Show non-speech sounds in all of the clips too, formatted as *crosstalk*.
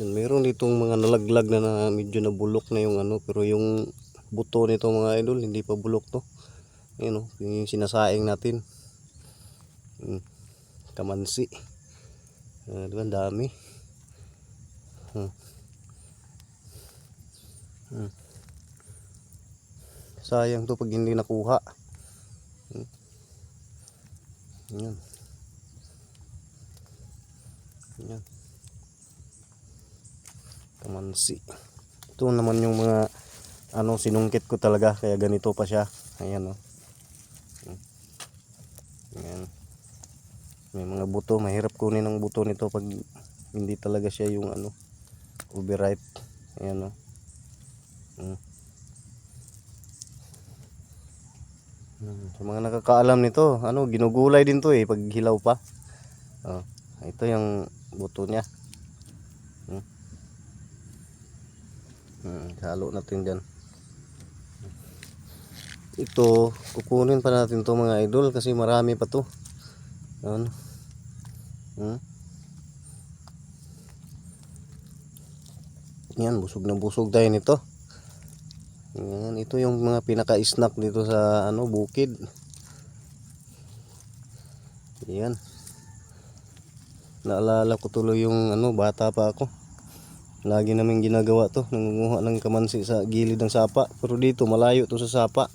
Yan, meron ditong mga nalaglag na, na medyo nabulok na yung ano, pero yung buto nito mga idol, hindi pa bulok to. Ayun oh, yung sinasaing natin. Hmm. Kamansi. Ah, di ba, ang dami. Hmm. Hmm. Sayang to pag hindi nakuha. Hmm. Yan. Kamansi. Ito naman yung mga ano sinungkit ko talaga kaya ganito pa siya. Ayan oh. Ayan. May mga buto, mahirap kunin ang buto nito pag hindi talaga siya yung ano overripe. Ayan oh. Hmm. Hmm, Sa mga nakakaalam nito, ano, ginugulay din to eh pag hilaw pa. Oh, ito yung buto niya. Hmm. Hmm, halo natin diyan. Ito, kukunin pa natin to mga idol kasi marami pa to. Ano? Hmm? Yan, busog na busog tayo nito. Yan, ito yung mga pinaka-snack dito sa ano, bukid. Yan. Naalala ko tuloy yung ano, bata pa ako. Lagi namin ginagawa to, nangunguha ng kamansi sa gilid ng sapa. Pero dito, malayo to sa sapa.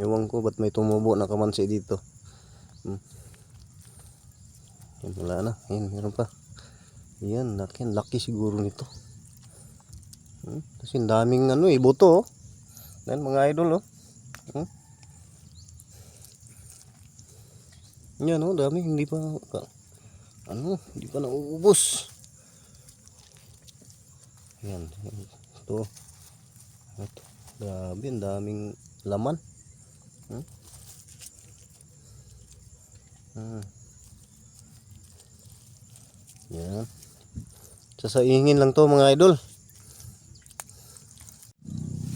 Ewan ko ba't may tumubo na kamansi dito. Hmm. Yan, wala na. Yan, meron pa. Yan, laki, laki siguro nito. Hmm? Kasi daming ano eh, buto oh. Yan mga idol oh. Hmm? Yan oh, dami hindi pa ano, hindi pa nauubos. Ayan. Ito. Ito. Grabe, ang daming laman. Hmm? Hmm. Yan. Sasaingin lang to mga idol.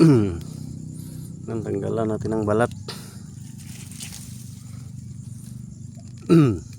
*clears throat* Nang tanggalan natin ang balat. *clears throat*